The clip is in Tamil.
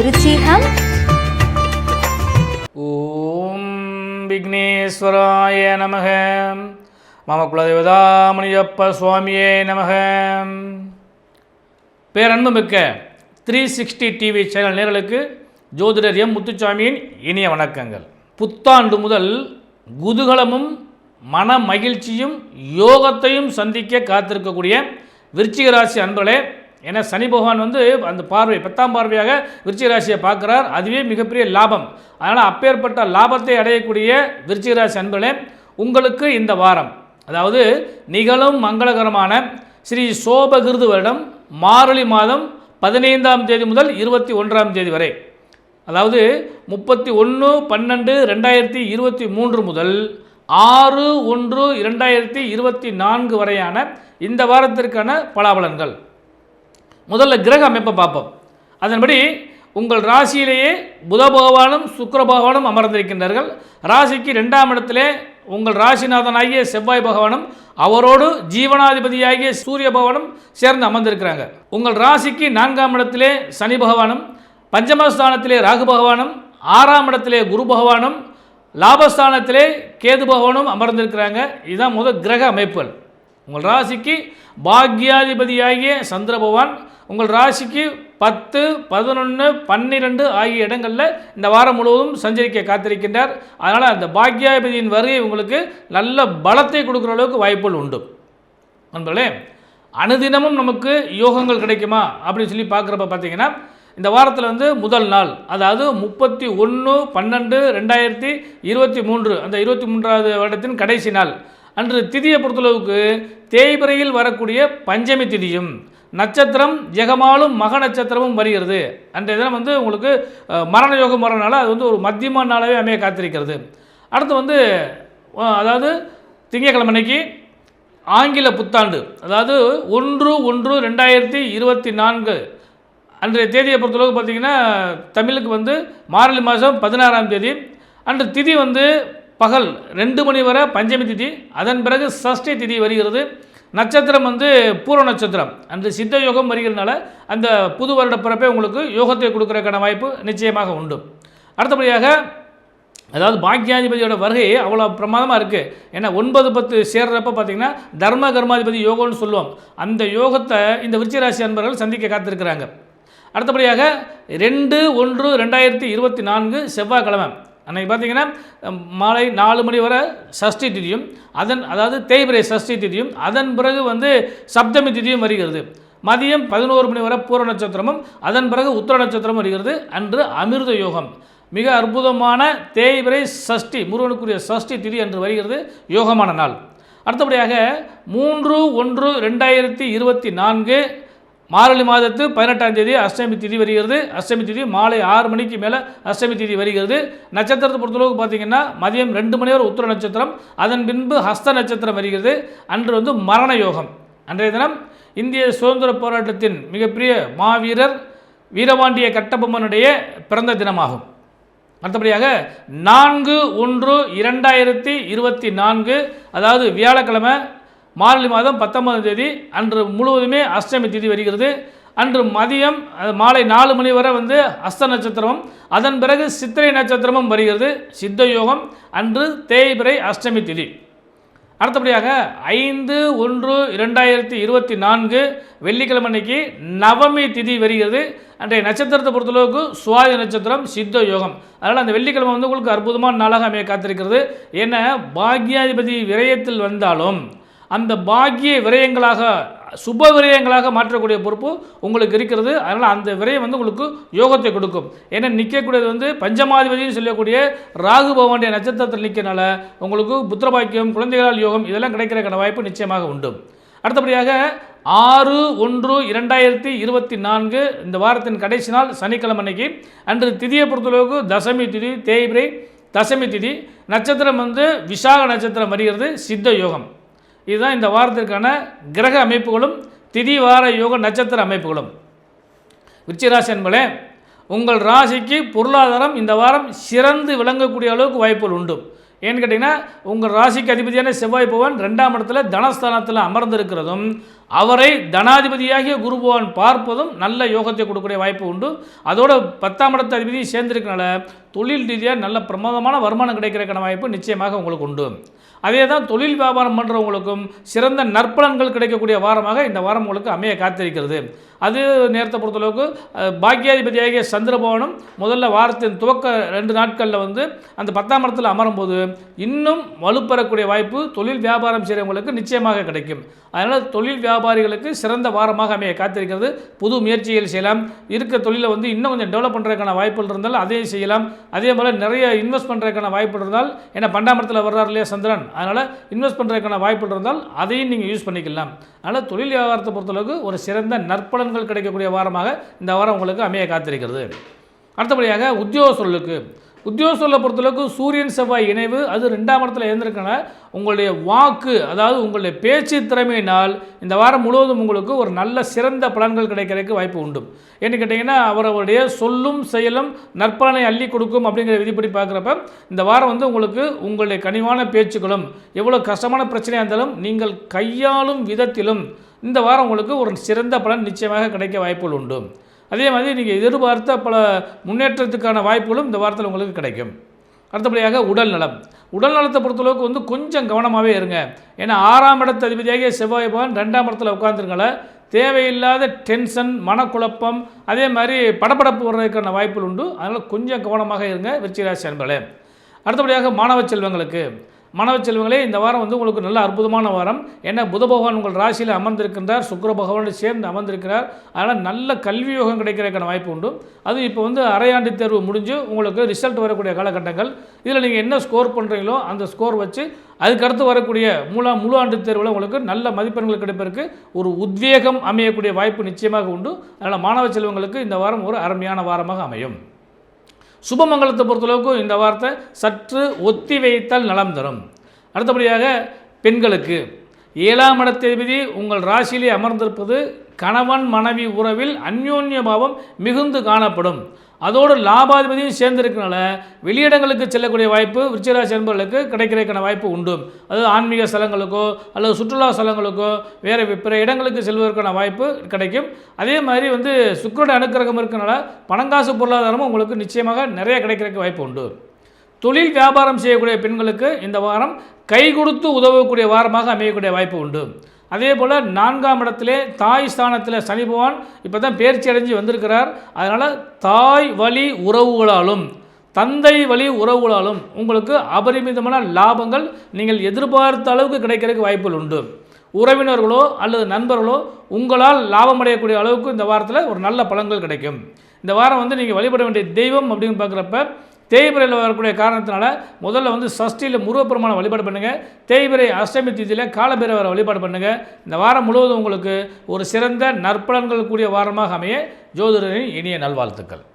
விருச்சிகம். ஓம் விக்னேஸ்வராய நமக. மம குலதேவதாமணியப்ப சுவாமியே நமக. பேரன்பு மிக்க த்ரீ சிக்ஸ்டி டிவி சேனல் நேர்களுக்கு ஜோதிடர் எம் முத்துச்சாமியின் இனிய வணக்கங்கள். புத்தாண்டு முதல் குதூகலமும் மன மகிழ்ச்சியும் யோகத்தையும் சந்திக்க காத்திருக்கக்கூடிய விருச்சிக ராசி அன்பர்களே ஏன்னா சனி பகவான் வந்து அந்த பார்வை பத்தாம் பார்வையாக விருச்சிக ராசியை பார்க்குறார். அதுவே மிகப்பெரிய லாபம். அதனால் அப்பேற்பட்ட லாபத்தை அடையக்கூடிய விருச்சிக ராசி அன்பர்களே உங்களுக்கு இந்த வாரம் அதாவது நிகழும் மங்களகரமான ஸ்ரீ சோபகிருது வருடம் மார்கழி மாதம் பதினைந்தாம் தேதி முதல் இருபத்தி ஒன்றாம் தேதி வரை அதாவது முப்பத்தி ஒன்று பன்னெண்டு ரெண்டாயிரத்தி இருபத்தி மூன்று முதல் ஆறு ஒன்று இரண்டாயிரத்தி இருபத்தி நான்கு வரையான இந்த வாரத்திற்கான பலாபலன்கள். முதல்ல கிரக அமைப்பை பார்ப்போம். அதன்படி உங்கள் ராசியிலேயே புத பகவானும் சுக்கர பகவானும் அமர்ந்திருக்கின்றார்கள். ராசிக்கு ரெண்டாம் இடத்திலே உங்கள் ராசிநாதனாகிய செவ்வாய் பகவானும் அவரோடு ஜீவனாதிபதியாகிய சூரிய பகவானும் சேர்ந்து அமர்ந்திருக்கிறாங்க. உங்கள் ராசிக்கு நான்காம் இடத்திலே சனி பகவானும் பஞ்சமஸ்தானத்திலே ராகு பகவானும் ஆறாம் இடத்திலே குரு பகவானும் லாபஸ்தானத்திலே கேது பகவானும் அமர்ந்திருக்கிறாங்க. இதுதான் முதல் கிரக அமைப்புகள். உங்கள் ராசிக்கு பாக்யாதிபதியாகிய சந்திர பகவான் உங்கள் ராசிக்கு பத்து பதினொன்று பன்னிரெண்டு ஆகிய இடங்களில் இந்த வாரம் முழுவதும் சஞ்சரிக்க காத்திருக்கின்றார். அதனால் அந்த பாக்யாபதியின் வருகை உங்களுக்கு நல்ல பலத்தை கொடுக்குற அளவுக்கு வாய்ப்புகள் உண்டு. நண்பர்களே அனுதினமும் நமக்கு யோகங்கள் கிடைக்குமா? அப்படின்னு சொல்லி பார்க்குறப்ப பார்த்தீங்கன்னா இந்த வாரத்தில் வந்து முதல் நாள் அதாவது முப்பத்தி ஒன்று பன்னெண்டு ரெண்டாயிரத்தி இருபத்தி மூன்று அந்த இருபத்தி மூன்றாவது வருடத்தின் கடைசி நாள். அன்று திதியை பொறுத்தளவுக்கு தேய்பிரையில் வரக்கூடிய பஞ்சமி திதியும் நட்சத்திரம் ஜெகமாலும் மக நட்சத்திரமும் வருகிறது. அன்றைய தினம் வந்து உங்களுக்கு மரண யோகம் வரனால அது வந்து ஒரு மத்தியமான நாளாகவே அமைய காத்திருக்கிறது. அடுத்து வந்து அதாவது திங்கட்கிழமை அன்னைக்கு ஆங்கில புத்தாண்டு அதாவது ஒன்று ஒன்று ரெண்டாயிரத்தி இருபத்தி நான்கு. அன்றைய தேதியை பொறுத்தளவுக்கு பார்த்தீங்கன்னா தமிழுக்கு வந்து மார்கழி மாதம் பதினாறாம் தேதி. அன்று திதி வந்து பகல் ரெண்டு மணி வரை பஞ்சமி திதி. அதன் பிறகு சஷ்டி திதி வருகிறது. நட்சத்திரம் வந்து பூர்வ நட்சத்திரம். அந்த சித்த யோகம் வருகிறதுனால அந்த புது வருட பிறப்பே உங்களுக்கு யோகத்தை கொடுக்குறதுக்கான வாய்ப்பு நிச்சயமாக உண்டு. அடுத்தபடியாக அதாவது பாக்கியாதிபதியோட வருகை அவ்வளோ பிரமாதமாக இருக்குது ஏன்னா ஒன்பது பத்து சேர்றப்ப பார்த்தீங்கன்னா தர்ம கர்மாதிபதி யோகம்னு சொல்லுவோம். அந்த யோகத்தை இந்த விருச்சிகராசி அன்பர்கள் சந்திக்க காத்திருக்கிறாங்க. அடுத்தபடியாக ரெண்டு ஒன்று ரெண்டாயிரத்தி இருபத்தி நான்கு செவ்வாய்க்கிழமை. அன்றைக்கி பார்த்தீங்கன்னா மாலை நாலு மணி வரை சஷ்டி திதியும் அதன் அதாவது தேய்பிரை சஷ்டி திதியும் அதன் பிறகு வந்து சப்தமி திதியும் வருகிறது. மதியம் பதினோரு மணி வரை பூர நட்சத்திரமும் அதன் பிறகு உத்தர நட்சத்திரமும் வருகிறது. அன்று அமிர்த யோகம். மிக அற்புதமான தேய்பிரை சஷ்டி முருகனுக்குரிய சஷ்டி திதி என்று வருகிறது. யோகமான நாள். அடுத்தபடியாக மூன்று ஒன்று ரெண்டாயிரத்தி இருபத்தி நான்கு மார்கழி மாதத்து பதினெட்டாம் தேதி அஷ்டமி திதி வருகிறது. அஷ்டமி திதி மாலை ஆறு மணிக்கு மேலே அஷ்டமி திதி வருகிறது. நட்சத்திரத்தை பொறுத்தளவுக்கு பார்த்தீங்கன்னா மதியம் ரெண்டு மணி வரை உத்தர நட்சத்திரம் அதன் பின்பு ஹஸ்த நட்சத்திரம் வருகிறது. அன்று வந்து மரண யோகம். அன்றைய தினம் இந்திய சுதந்திர போராட்டத்தின் மிகப்பெரிய மாவீரர் வீரபாண்டிய கட்டபொம்மனுடைய பிறந்த தினமாகும். அடுத்தபடியாக நான்கு ஒன்று இரண்டாயிரத்தி இருபத்தி நான்கு அதாவது வியாழக்கிழமை மார்கழி மாதம் பத்தொன்பதாம் தேதி அன்று முழுவதுமே அஷ்டமி திதி வருகிறது. அன்று மதியம் மாலை நாலு மணி வரை வந்து அஸ்த நட்சத்திரமும் அதன் பிறகு சித்திரை நட்சத்திரமும் வருகிறது. சித்த யோகம் அன்று தேய்பிரை அஷ்டமி திதி. அடுத்தபடியாக ஐந்து ஒன்று இரண்டாயிரத்தி இருபத்தி நான்கு வெள்ளிக்கிழமை அன்னைக்கு நவமி திதி வருகிறது. அன்றைய நட்சத்திரத்தை பொறுத்தளவுக்கு சுவாதி நட்சத்திரம் சித்த யோகம். அதனால் அந்த வெள்ளிக்கிழமை வந்து உங்களுக்கு அற்புதமான நாளாக அமைய காத்திருக்கிறது. ஏன்னா பாக்யாதிபதி விரயத்தில் வந்தாலும் அந்த பாக்கிய விரயங்களாக சுப விரயங்களாக மாற்றக்கூடிய பொறுப்பு உங்களுக்கு இருக்கிறது. அதனால் அந்த விரயம் வந்து உங்களுக்கு யோகத்தை கொடுக்கும். ஏன்னா நிற்கக்கூடியது வந்து பஞ்சமாதிபதினு சொல்லக்கூடிய ராகு பவனுடைய நட்சத்திரத்தில் நிற்கனால உங்களுக்கு புத்திரபாக்கியம் குழந்தைகளால் யோகம் இதெல்லாம் கிடைக்கிறதுக்கான வாய்ப்பு நிச்சயமாக உண்டு. அடுத்தபடியாக ஆறு ஒன்று இரண்டாயிரத்தி இருபத்தி நான்கு இந்த வாரத்தின் கடைசி நாள் சனிக்கிழமை அன்னைக்கு. அன்று திதியை பொறுத்தளவுக்கு தசமி திதி தேய்பிரை தசமி திதி. நட்சத்திரம் வந்து விசாக நட்சத்திரம் வருகிறது சித்த யோகம். இதுதான் இந்த வாரத்திற்கான கிரக அமைப்புகளும் திதி வார யோக நட்சத்திர அமைப்புகளும். விருச்சிராசி என்பதே உங்கள் ராசிக்கு பொருளாதாரம் இந்த வாரம் சிறந்து விளங்கக்கூடிய அளவுக்கு வாய்ப்புகள் உண்டு. ஏன்னு கேட்டிங்கன்னா உங்கள் ராசிக்கு அதிபதியான செவ்வாய் பவன் ரெண்டாம் இடத்துல தனஸ்தானத்தில் அமர்ந்திருக்கிறதும் அவரை தனாதிபதியாகிய குருபவான் பார்ப்பதும் நல்ல யோகத்தை கொடுக்கக்கூடிய வாய்ப்பு உண்டு. அதோட பத்தாம் இடத்து அதிபதியும் சேர்ந்திருக்கனால தொழில் ரீதியாக நல்ல பிரமாதமான வருமானம் கிடைக்கிறதுக்கான வாய்ப்பு நிச்சயமாக உங்களுக்கு உண்டு. அதே தான் தொழில் வியாபாரம் பண்ணுறவங்களுக்கும் சிறந்த நற்பலன்கள் கிடைக்கக்கூடிய வாரமாக இந்த வாரம் உங்களுக்கு அமைய காத்திருக்கிறது. அது நேரத்தை பொறுத்தளவுக்கு பாக்கியாதிபதியாகிய சந்திரபவனும் முதல்ல வாரத்தின் துவக்க ரெண்டு நாட்களில் வந்து அந்த பத்தாம் இடத்துல அமரும்போது இன்னும் வலுப்பெறக்கூடிய வாய்ப்பு தொழில் வியாபாரம் செய்கிறவங்களுக்கு நிச்சயமாக கிடைக்கும். அதனால் தொழில் வியாபாரிகளுக்கு சிறந்த வாரமாக அமைய காத்திருக்கிறது. புது முயற்சிகள் செய்யலாம். இருக்க தொழிலை வந்து இன்னும் கொஞ்சம் டெவலப் பண்ணுறதுக்கான வாய்ப்புகள் இருந்தால் அதையும் செய்யலாம். அதே போல் நிறைய இன்வெஸ்ட் பண்ணுறதுக்கான வாய்ப்பு இருந்தால் ஏன்னா பண்டாமரத்தில் வர்றார் இல்லையா சந்திரன்? அதனால் இன்வெஸ்ட் பண்ணுறதுக்கான வாய்ப்புகள் இருந்தால் அதையும் நீங்கள் யூஸ் பண்ணிக்கலாம். அதனால் தொழில் வியாபாரத்தை பொறுத்தளவுக்கு ஒரு சிறந்த நற்பலன்கள் கிடைக்கக்கூடிய வாரமாக இந்த வாரம் உங்களுக்கு அமைய காத்திருக்கிறது. அடுத்தபடியாக உத்தியோக சொல்லுக்கு உத்தியோகத்தில் பொறுத்தளவுக்கு சூரியன் செவ்வாய் இணைவு அது ரெண்டாம் இடத்துல இருந்திருக்கனால உங்களுடைய வாக்கு அதாவது உங்களுடைய பேச்சு திறமையினால் இந்த வாரம் முழுவதும் உங்களுக்கு ஒரு நல்ல சிறந்த பலன்கள் கிடைக்கிறதுக்கு வாய்ப்பு உண்டு. ஏன்னு கேட்டிங்கன்னா அவரவருடைய சொல்லும் செயலும் நற்பலனை அள்ளி கொடுக்கும் அப்படிங்கிற விதிப்படி பார்க்குறப்ப இந்த வாரம் வந்து உங்களுக்கு உங்களுடைய கனிவான பேச்சுக்களும் எவ்வளோ கஷ்டமான பிரச்சனையாக இருந்தாலும் நீங்கள் கையாளும் விதத்திலும் இந்த வாரம் உங்களுக்கு ஒரு சிறந்த பலன் நிச்சயமாக கிடைக்க வாய்ப்புகள் உண்டு. அதே மாதிரி நீங்கள் எதிர்பார்த்த பல முன்னேற்றத்துக்கான வாய்ப்புகளும் இந்த வாரத்தில் உங்களுக்கு கிடைக்கும். அடுத்தபடியாக உடல் நலம். உடல் நலத்தை பொறுத்தளவுக்கு வந்து கொஞ்சம் கவனமாகவே இருங்க. ஏன்னா ஆறாம் இடத்து அதிபதியாகிய செவ்வாய் பகவான் ரெண்டாம் இடத்துல உட்காந்துருங்கள தேவையில்லாத டென்ஷன் மனக்குழப்பம் அதே மாதிரி படப்படப்பு வர்றதுக்கான வாய்ப்புகள் உண்டு. அதனால் கொஞ்சம் கவனமாக இருங்க விருச்சிகராசி அன்பர்களே. அடுத்தபடியாக மாணவ செல்வங்களுக்கு. மாணவ செல்வங்களே இந்த வாரம் வந்து உங்களுக்கு நல்ல அற்புதமான வாரம். ஏன்னா புத பகவான் உங்கள் ராசியில் அமர்ந்திருக்கின்றார் சுக்கர பகவானோடு சேர்ந்து அமர்ந்திருக்கிறார். அதனால் நல்ல கல்வி யோகம் கிடைக்கிறதுக்கான வாய்ப்பு உண்டு. அது இப்போ வந்து அரையாண்டு தேர்வு முடிஞ்சு உங்களுக்கு ரிசல்ட் வரக்கூடிய காலகட்டங்கள். இதில் நீங்கள் என்ன ஸ்கோர் பண்ணுறீங்களோ அந்த ஸ்கோர் வச்சு அதுக்கடுத்து வரக்கூடிய மூலா முழு ஆண்டு தேர்வில் உங்களுக்கு நல்ல மதிப்பெண்கள் கிடைப்பதற்கு ஒரு உத்வேகம் அமையக்கூடிய வாய்ப்பு நிச்சயமாக உண்டு. அதனால் மாணவ செல்வங்களுக்கு இந்த வாரம் ஒரு அருமையான வாரமாக அமையும். சுபமங்கலத்தை பொறுத்தளவுக்கும் இந்த வார்த்தை சற்று ஒத்தி வைத்தால் நலம் தரும். அடுத்தபடியாக பெண்களுக்கு. ஏழாம் இடத்ததிபதி உங்கள் ராசியிலே அமர்ந்திருப்பது கணவன் மனைவி உறவில் அந்யோன்ய பாவம் மிகுந்து காணப்படும். அதோடு லாபாதிபதியும் சேர்ந்திருக்கனால வெளியிடங்களுக்கு செல்லக்கூடிய வாய்ப்பு விருச்சிராசி என்பவர்களுக்கு கிடைக்கிறதுக்கான வாய்ப்பு உண்டு. அதாவது ஆன்மீக ஸ்தலங்களுக்கோ அல்லது சுற்றுலா ஸ்தலங்களுக்கோ வேறு பிற இடங்களுக்கு செல்வதற்கான வாய்ப்பு கிடைக்கும். அதே மாதிரி வந்து சுக்கரோட அனுக்கிரகம் இருக்கனால பணங்காசு பொருளாதாரமும் உங்களுக்கு நிச்சயமாக நிறைய கிடைக்கிறதுக்கு வாய்ப்பு உண்டு. தொழில் வியாபாரம் செய்யக்கூடிய பெண்களுக்கு இந்த வாரம் கை கொடுத்து உதவக்கூடிய வாரமாக அமையக்கூடிய வாய்ப்பு உண்டு. அதே போல் நான்காம் இடத்திலே தாய் ஸ்தானத்தில் சனி பகவான் இப்போ தான் பேர்ச்சி அடைஞ்சு வந்திருக்கிறார். அதனால் தாய் வழி உறவுகளாலும் தந்தை வழி உறவுகளாலும் உங்களுக்கு அபரிமிதமான லாபங்கள் நீங்கள் எதிர்பார்த்த அளவுக்கு கிடைக்கிறதுக்கு வாய்ப்புகள் உண்டு. உறவினர்களோ அல்லது நண்பர்களோ உங்களால் லாபம் அடையக்கூடிய அளவுக்கு இந்த வாரத்தில் ஒரு நல்ல பலன்கள் கிடைக்கும். இந்த வாரம் வந்து நீங்கள் வழிபட வேண்டிய தெய்வம் அப்படின்னு பார்க்குறப்ப தேய்பிரையில் வரக்கூடிய காரணத்தினால முதல்ல வந்து சஷ்டியில் முருகப்பெருமானை வழிபாடு பண்ணுங்கள் தேய்பிரை அஷ்டமி திதியில் காலபைரவரை வழிபாடு பண்ணுங்கள் இந்த வாரம் முழுவதும் உங்களுக்கு ஒரு சிறந்த நற்பலன்கள் கூடிய வாரமாக அமைய ஜோதிடரின் இனிய நல்வாழ்த்துக்கள்.